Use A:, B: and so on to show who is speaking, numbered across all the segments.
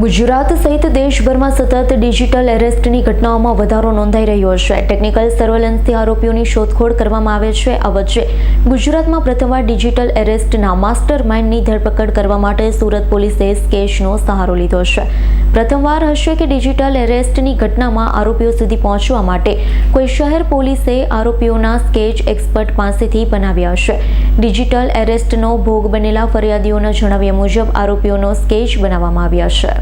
A: ગુજરાત સહિત દેશભરમાં સતત ડિજિટલ એરેસ્ટની ઘટનાઓમાં વધારો નોંધાઈ રહ્યો છે. ટેકનિકલ સર્વેલન્સથી આરોપીઓની શોધખોળ કરવામાં આવે છે. આ વચ્ચે ગુજરાતમાં પ્રથમવાર ડિજિટલ એરેસ્ટના માસ્ટર માઇન્ડની ધરપકડ કરવા માટે સુરત પોલીસે સ્કેચનો સહારો લીધો છે. પ્રથમવાર હશે કે ડિજિટલ એરેસ્ટની ઘટનામાં આરોપીઓ સુધી પહોંચવા માટે કોઈ શહેર પોલીસે આરોપીઓના સ્કેચ એક્સપર્ટ પાસેથી બનાવ્યા છે. ડિજિટલ એરેસ્ટનો ભોગ બનેલા ફરિયાદીઓના જણાવ્યા મુજબ આરોપીઓનો સ્કેચ બનાવવામાં આવ્યા છે.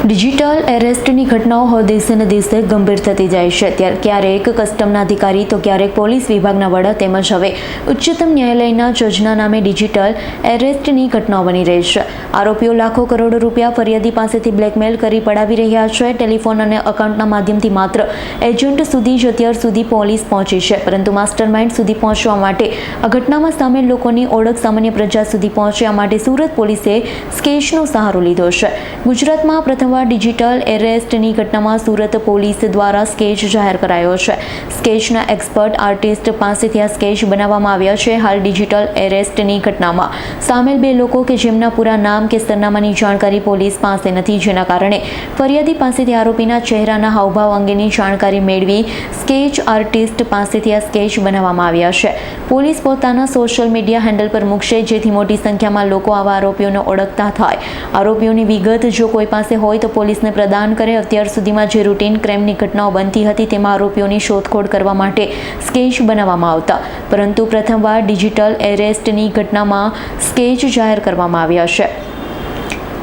A: ડિજિટલ એરેસ્ટની ઘટનાઓ હવે દિવસે દિવસે ગંભીર થતી જાય છે. ત્યારે ક્યારેક કસ્ટમના અધિકારી, તો ક્યારેક પોલીસ વિભાગના વડા તેમજ હવે ઉચ્ચતમ ન્યાયાલયના જજના નામે ડિજિટલ એરેસ્ટની ઘટનાઓ બની રહી છે. આરોપીઓ લાખો કરોડો રૂપિયા ફરિયાદી પાસેથી બ્લેકમેલ કરી પડાવી રહ્યા છે. ટેલિફોન અને અકાઉન્ટના માધ્યમથી માત્ર એજન્ટ સુધી જ અત્યાર સુધી પોલીસ પહોંચી છે. પરંતુ માસ્ટરમાઇન્ડ સુધી પહોંચવા માટે, આ ઘટનામાં સામેલ લોકોની ઓળખ સામાન્ય પ્રજા સુધી પહોંચવા માટે સુરત પોલીસે સ્કેચનો સહારો લીધો છે. ગુજરાતમાં પ્રથમવાર ડિજિટલ એરેસ્ટની ઘટનામાં સુરત પોલીસ દ્વારા સ્કેચ જાહેર કરાયો છે. સ્કેચના એક્સપર્ટ આર્ટિસ્ટ પાસેથી આ સ્કેચ બનાવવામાં આવ્યા છે. હાલ ડિજિટલ એરેસ્ટની ઘટનામાં સામેલ બે લોકો કે જેમના પૂરા નામ કે સરનામાની જાણકારી પોલીસ પાસે નથી. જેના કારણે ફરિયાદી પાસેથી આરોપીના ચહેરાના હાવભાવ અંગેની જાણકારી મેળવી સ્કેચ આર્ટિસ્ટ પાસેથી આ સ્કેચ બનાવવામાં આવ્યા છે. પોલીસ પોતાના સોશિયલ મીડિયા હેન્ડલ પર મૂકશે, જેથી મોટી સંખ્યામાં લોકો આવા આરોપીઓને ઓળખતા થાય. આરોપીઓની વિગત જો કોઈ પાસે હોય તો પોલીસને પ્રદાન કરે. અત્યાર સુધીમાં જે રૂટીન ક્રાઇમની ઘટનાઓ બનતી હતી તેમાં આરોપીઓની શોધખોળ કરવા માટે સ્કેચ બનાવવામાં આવતા. પરંતુ પ્રથમવાર ડિજિટલ એરેસ્ટની ઘટનામાં સ્કેચ જાહેર કરવામાં આવ્યા છે.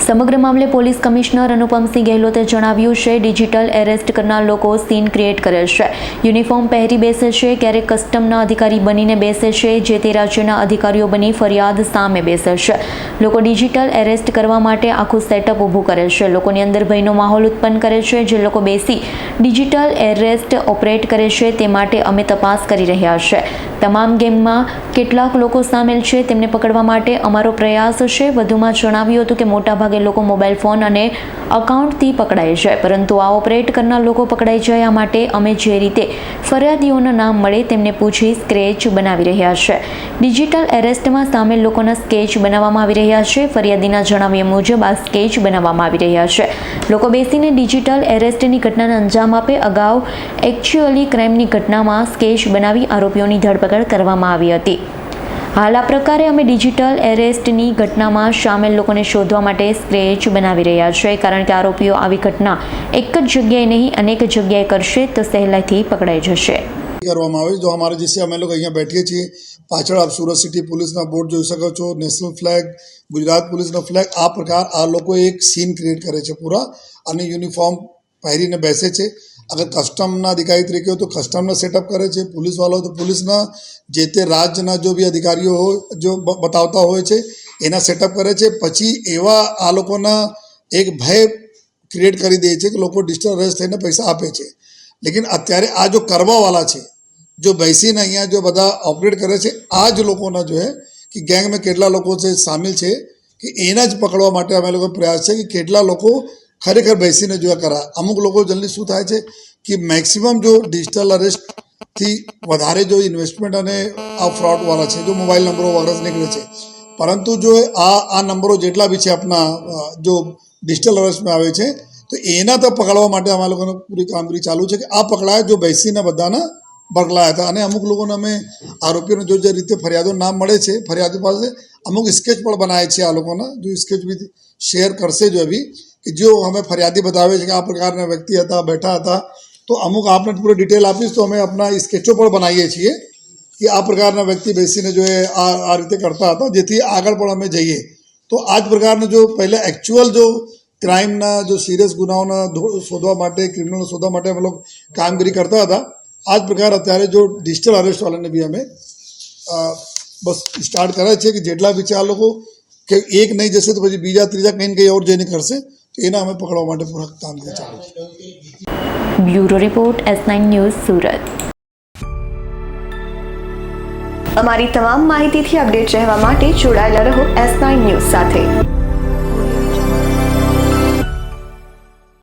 A: સમગ્ર મામલે પોલીસ કમિશનર અનુપમસિંહ ગેહલોતે જણાવ્યું છે, ડિજિટલ એરેસ્ટ કરનાર લોકો સીન ક્રિએટ કરે છે. યુનિફોર્મ પહેરી બેસે છે, ક્યારેક કસ્ટમના અધિકારી બનીને બેસે છે, જે તે રાજ્યના અધિકારીઓ બની ફરિયાદ સામે બેસે છે. લોકો ડિજિટલ એરેસ્ટ કરવા માટે આખું સેટઅપ ઊભું કરે છે. લોકોની અંદર ભયનો માહોલ ઉત્પન્ન કરે છે, જે લોકો બેસી ડિજિટલ એરેસ્ટ ઓપરેટ કરે છે, તે માટે અમે તપાસ કરી રહ્યા છે. તમામ ગેમમાં કેટલાક લોકો સામેલ છે, તેમને પકડવા માટે અમારો પ્રયાસ છે. વધુમાં જણાવ્યું હતું કે મોટાભાગે લોકો મોબાઈલ ફોન અને અકાઉન્ટથી પકડાય છે. પરંતુ આ ઓપરેટ કરનાર લોકો પકડાઈ જાય આ માટે અમે જે રીતે ફરિયાદીઓના નામ મળે તેમને પૂછી સ્ક્રેચ બનાવી રહ્યા છે. ડિજિટલ એરેસ્ટમાં સામેલ લોકોના સ્કેચ બનાવવામાં આવી રહ્યા છે. ફરિયાદીના જણાવ્યા મુજબ આ સ્કેચ બનાવવામાં આવી રહ્યા છે. લોકો બેસીને ડિજિટલ એરેસ્ટની ઘટનાને અંજામ આપે, અગાઉ એકચ્યુઅલી ક્રાઇમની ઘટનામાં સ્કેચ બનાવી આરોપીઓની ધરપકડ કરવામાં આવી હતી. હાલ આ પ્રકારે અમે ડિજિટલ એરેસ્ટની ઘટનામાં સામેલ લોકોને શોધવા માટે સ્ક્રેચ બનાવી રહ્યા છે કારણ કે આરોપીઓ આવી ઘટના એક જ જગ્યાએ નહીં, અનેક જગ્યાએ કરશે તો સહેલાઈથી પકડાઈ જશે.
B: કરવામાં આવે. જો અમારે જैसे અમે લોકો અહીંયા બેઠીએ છીએ. પાછળ આપ સુરત સિટી પોલીસના બોર્ડ જોઈ શકો છો. નેશનલ ફ્લેગ, ગુજરાત પોલીસનો ફ્લેગ. આ પ્રકાર આ લોકો એક સીન ક્રિએટ કરે છે પૂરા. અને યુનિફોર્મ પહેરીને બેસે છે. અગર કસ્ટમના અધિકારી તરીકે હોય તો કસ્ટમના સેટઅપ કરે છે પોલીસવાળો તો પોલીસના જે તે રાજ્યના જો બી અધિકારીઓ જો બતાવતા હોય છે, એના સેટઅપ કરે છે. પછી એવા આ લોકોના એક ભય ક્રિએટ કરી દે છે કે લોકો ડિજિટલ થઈને પૈસા આપે છે. લેકિન અત્યારે આ જો કરવાવાળા છે, જો બેસીને અહીંયા જો બધા ઓપરેટ કરે છે, આ જ લોકોના જો હે, કે ગેંગમાં કેટલા લોકો છે, સામેલ છે, કે એના જ પકડવા માટે અમે લોકો પ્રયાસ છે કે કેટલા લોકો ખરેખર બેસીને જો આ કરા. અમુક લોકો જલ્દી શું થાય છે કે મેક્સિમમ જો ડિજિટલ અરેસ્ટથી વધારે જો ઇન્વેસ્ટમેન્ટ અને આ ફ્રોડવાળા છે, જો મોબાઈલ નંબરો વગેરે નીકળે છે. પરંતુ જો આ આ નંબરો જેટલા બી છે આપણા જો ડિજિટલ અરેસ્ટમાં આવે છે, તો એના તો પકડવા માટે અમારા લોકોને પૂરી કામગીરી ચાલુ છે કે આ પકડાય જો બેસીને બધાના બગલાયા હતા. અને અમુક લોકોને અમે આરોપીઓને જો જે રીતે ફરિયાદો નામ મળે છે, ફરિયાદો પાસે અમુક સ્કેચ પણ બનાવે છે આ લોકોના. જો સ્કેચ બી શેર કરશે જો અભી કે જો અમે ફરિયાદી બતાવે છે કે આ પ્રકારના વ્યક્તિ હતા બેઠા હતા તો અમુક આપને પૂરી ડિટેલ આપીશ તો અમે આપણા સ્કેચો પણ બનાવીએ છીએ કે આ પ્રકારના વ્યક્તિ બેસીને જો એ આ આ રીતે કરતા હતા જેથી આગળ પણ અમે જઈએ તો આ જ પ્રકારના જો પહેલાં એકચ્યુઅલ જો ક્રાઇમના જો સિરિયસ ગુનાઓના ધો- શોધવા માટે ક્રિમિનલ શોધવા માટે અમે લોકો કામગીરી કરતા હતા આ જ પ્રકાર અત્યારે જો ડિજિટલ અરેસ્ટવાળાને બી અમે અ, બસ સ્ટાર્ટ કરે છે કે જેટલા બી છે આ લોકો કે એક નહીં જશે તો પછી બીજા ત્રીજા કંઈ ને કંઈ ઓર જઈને કરશે તો એના અમે પકડવા માટે પૂરક કામગીરી ચાલુ છે.
A: Bureau report S nine news Surat.
C: અમારી તમામ માહિતીથી અપડેટ રહેવા માટે જોડાયેલા રહો એસ નાઇન ન્યૂઝ સાથે.